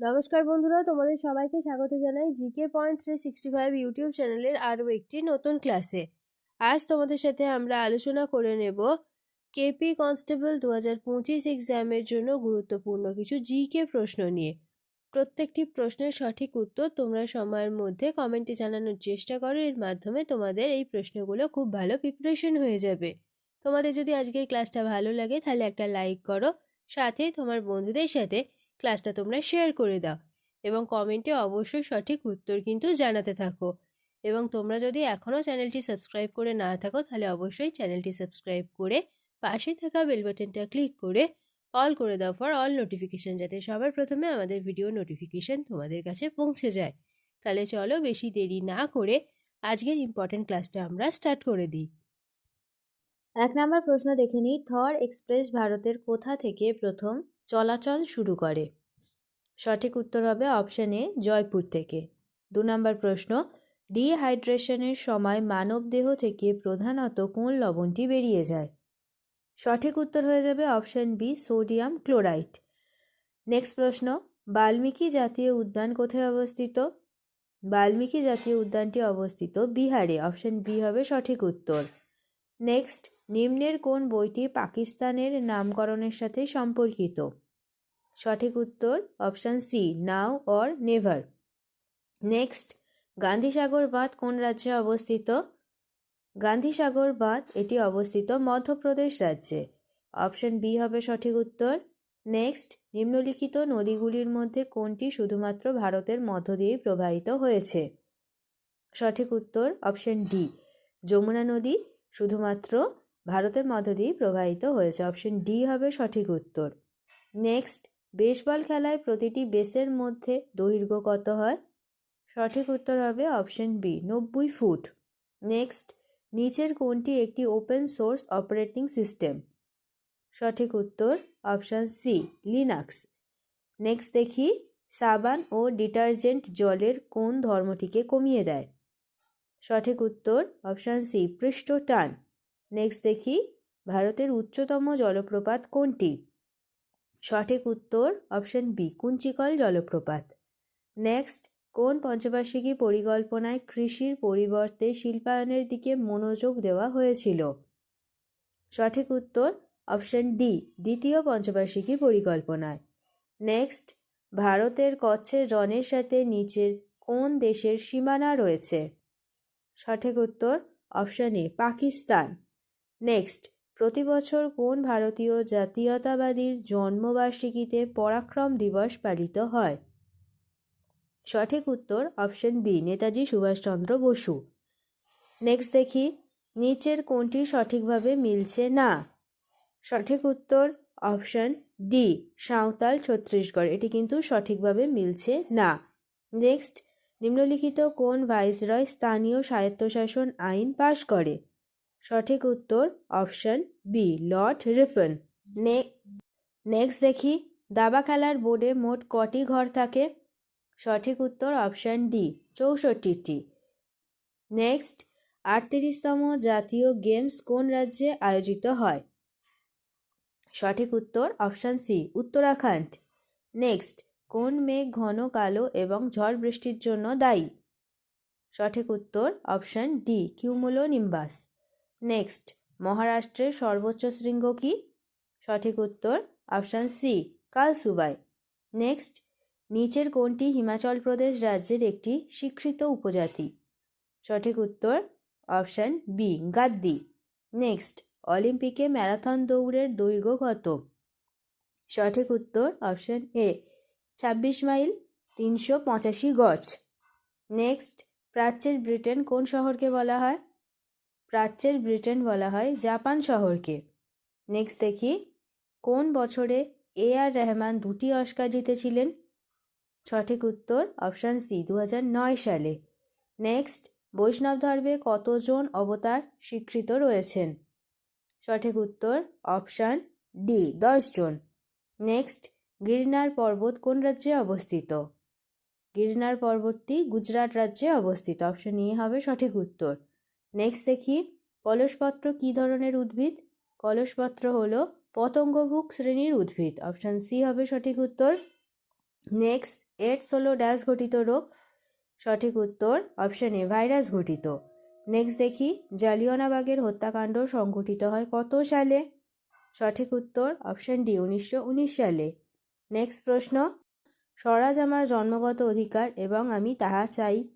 নমস্কার বন্ধুরা, তোমাদের সবাইকে স্বাগত জানাই GK point three sixty five YouTube চ্যানেলের আরও একটি নতুন ক্লাসে। আজ তোমাদের সাথে আমরা আলোচনা করে নেব কেপি কনস্টেবল দু হাজার পঁচিশ এক্সামের জন্য গুরুত্বপূর্ণ কিছু জিকে প্রশ্ন নিয়ে। প্রত্যেকটি প্রশ্নের সঠিক উত্তর তোমরা সময়ের মধ্যে কমেন্টে জানানোর চেষ্টা করো, এর মাধ্যমে তোমাদের এই প্রশ্নগুলো খুব ভালো প্রিপারেশন হয়ে যাবে। তোমাদের যদি আজকের ক্লাসটা ভালো লাগে তাহলে একটা লাইক করো, সাথে তোমার বন্ধুদের সাথে ক্লাসটা তোমরা শেয়ার করে দাও। এবং কমেন্টে অবশ্যই সঠিক উত্তর কিন্তু জানাতে থাকো। এবং তোমরা যদি এখনও চ্যানেলটি সাবস্ক্রাইব করে না থাকো, তাহলে অবশ্যই চ্যানেলটি সাবস্ক্রাইব করে পাশে থাকা বেল বাটনটা ক্লিক করে অল করে দাও ফর অল নোটিফিকেশান যাতে সবার প্রথমে আমাদের ভিডিও নোটিফিকেশান তোমাদের কাছে পৌঁছে যায়। তাহলে চলো বেশি দেরি না করে আজকের ইম্পর্টেন্ট ক্লাসটা আমরা স্টার্ট করে দিই। এক নম্বর প্রশ্ন দেখে নিই, থর এক্সপ্রেস ভারতের কোথা থেকে প্রথম চলাচল শুরু করে। সঠিক উত্তর হবে অপশন এ, জয়পুর থেকে। দু নম্বর প্রশ্ন, ডিহাইড্রেশনের সময় মানবদেহ থেকে প্রধানত কোন লবণটি বেরিয়ে যায়? সঠিক উত্তর হয়ে যাবে option B, sodium chloride. Next প্রশ্ন, বাল্মীকি জাতীয় উদ্যান কোথায় অবস্থিত? বাল্মীকি জাতীয় উদ্যানটি অবস্থিত বিহারে। অপশন বি হবে সঠিক উত্তর। নেক্সট, নিম্নের কোন বইটি পাকিস্তানের নামকরণের সাথে সম্পর্কিত? সঠিক উত্তর option C, now or never. Next, Gandhisagar বাঁধ কোন রাজ্যে অবস্থিত? গান্ধীসাগর বাঁধ, এটি অবস্থিত মধ্যপ্রদেশ রাজ্যে। অপশন বি হবে সঠিক উত্তর। নেক্সট, নিম্নলিখিত নদীগুলির মধ্যে কোনটি শুধুমাত্র ভারতের মধ্য দিয়েই প্রবাহিত হয়েছে? সঠিক উত্তর অপশন ডি, যমুনা নদী, শুধুমাত্র ভারতের মধ্য দিয়েই প্রবাহিত হয়েছে। অপশন ডি হবে সঠিক উত্তর। নেক্সট বেসবল খেলায় প্রতিটি বেসের মধ্যে দৈর্ঘ্য কত হয়? সঠিক উত্তর হবে অপশন বি, নব্বই ফুট। নেক্সট, নিচের কোনটি একটি ওপেন সোর্স অপারেটিং সিস্টেম? সঠিক উত্তর অপশান সি, লিনাক্স। নেক্সট দেখি, সাবান ও ডিটারজেন্ট জলের কোন ধর্মটিকে কমিয়ে দেয়? সঠিক উত্তর অপশান সি পৃষ্ঠ টান নেক্সট দেখি, ভারতের উচ্চতম জলপ্রপাত কোনটি? সঠিক উত্তর অপশন বি, কুঞ্চিকল জলপ্রপাত। নেক্সট, কোন পঞ্চবার্ষিকী পরিকল্পনায় কৃষির পরিবর্তে শিল্পায়নের দিকে মনোযোগ দেওয়া হয়েছিল? সঠিক উত্তর অপশন ডি, দ্বিতীয় পঞ্চবার্ষিকী পরিকল্পনায়। নেক্সট, ভারতের কচ্ছের রনের সাথে নিচের কোন দেশের সীমানা রয়েছে? সঠিক উত্তর অপশন এ, পাকিস্তান। নেক্সট প্রতি বছর কোন ভারতীয় জাতীয়তাবাদীর জন্মবার্ষিকীতে পরাক্রম দিবস পালিত হয়? সঠিক উত্তর option B, Netaji Subhash Chandra Bose. Next দেখি, নিচের কোনটি সঠিকভাবে মিলছে না? সঠিক উত্তর অপশন ডি, সাঁওতাল ছত্তিশগড়। এটি কিন্তু সঠিকভাবে মিলছে না। নেক্সট নিম্নলিখিত কোন ভাইসরয় স্থানীয় স্বায়ত্তশাসন আইন পাশ করে? সঠিক উত্তর option B Lord Ripon next দেখি, দাবা খেলার বোর্ডে মোট কটি ঘর থাকে? সঠিক উত্তর অপশন ডি চৌষট্টিটি। নেক্সট আটত্রিশতম জাতীয় গেমস কোন রাজ্যে আয়োজিত হয়? সঠিক উত্তর অপশান সি উত্তরাখণ্ড। নেক্সট কোন মেঘ ঘন, কালো এবং ঝড় বৃষ্টির জন্য দায়ী? সঠিক উত্তর option D cumulonimbus next মহারাষ্ট্রের সর্বোচ্চ শৃঙ্গ কি? সঠিক উত্তর অপশান সি কালসুবাই। নেক্সট নিচের কোনটি হিমাচল প্রদেশ রাজ্যের একটি স্বীকৃত উপজাতি? সঠিক উত্তর অপশান বি গাদ্দি। নেক্সট অলিম্পিকে ম্যারাথন দৌড়ের দৈর্ঘ্য কত? সঠিক উত্তর অপশান এ ছাব্বিশ মাইল, তিনশো পঁচাশি গজ। নেক্সট প্রাচ্যের ব্রিটেন কোন শহরকে বলা হয়? প্রাচ্যের ব্রিটেন বলা হয় জাপান শহরকে। নেক্সট দেখি, কোন বছরে এ আর রহমান দুটি অস্কার জিতেছিলেন? সঠিক উত্তর অপশান সি দু সালে। নেক্সট বৈষ্ণব ধর্মে কতজন অবতার স্বীকৃত রয়েছেন? সঠিক উত্তর option D John next Girnar পর্বত কোন রাজ্যে অবস্থিত? গিরনার পর্বতটি গুজরাট রাজ্যে অবস্থিত। অপশন ই হবে সঠিক উত্তর। নেক্সট দেখি, কলসপত্র কী ধরনের উদ্ভিদ? কলসপত্র হল পতঙ্গভুক শ্রেণির উদ্ভিদ। অপশান সি হবে সঠিক উত্তর। নেক্সট এডস হলো ড্যাশ ঘটিত রোগ। সঠিক উত্তর অপশন এ ভাইরাস ঘটিত নেক্সট দেখি, জালিয়ানাবাগের হত্যাকাণ্ড সংঘটিত হয় কত সালে? সঠিক উত্তর অপশান ডি উনিশশো উনিশ সালে। নেক্সট প্রশ্ন, স্বরাজ আমার জন্মগত অধিকার এবং আমি তাহা চাই।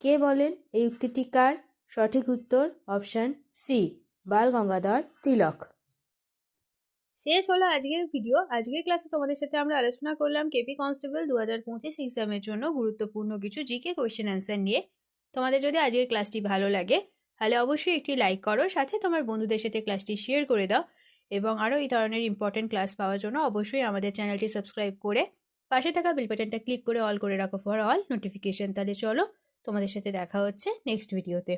কে বলেন? এই উক্তিটি কার? সঠিক উত্তর অপশান সি বাল গঙ্গাধর তিলক। শেষ হলো আজকের ভিডিও। আজকের ক্লাসে তোমাদের সাথে আমরা আলোচনা করলাম কেপি কনস্টেবল দু হাজার পঁচিশ এক্সামের জন্য গুরুত্বপূর্ণ কিছু জিকে কোয়েশ্চেন অ্যান্সার নিয়ে। তোমাদের যদি আজকের ক্লাসটি ভালো লাগে, তাহলে অবশ্যই একটি লাইক করো, সাথে তোমার বন্ধুদের সাথে ক্লাসটি শেয়ার করে দাও। এবং আরও এই ধরনের ইম্পর্টেন্ট ক্লাস পাওয়ার জন্য অবশ্যই আমাদের চ্যানেলটি সাবস্ক্রাইব করে পাশে থাকা বেল বাটনটা ক্লিক করে অল করে রাখো ফর অল নোটিফিকেশন তাহলে চলো তোমাদের সাথে দেখা হচ্ছে নেক্সট ভিডিওতে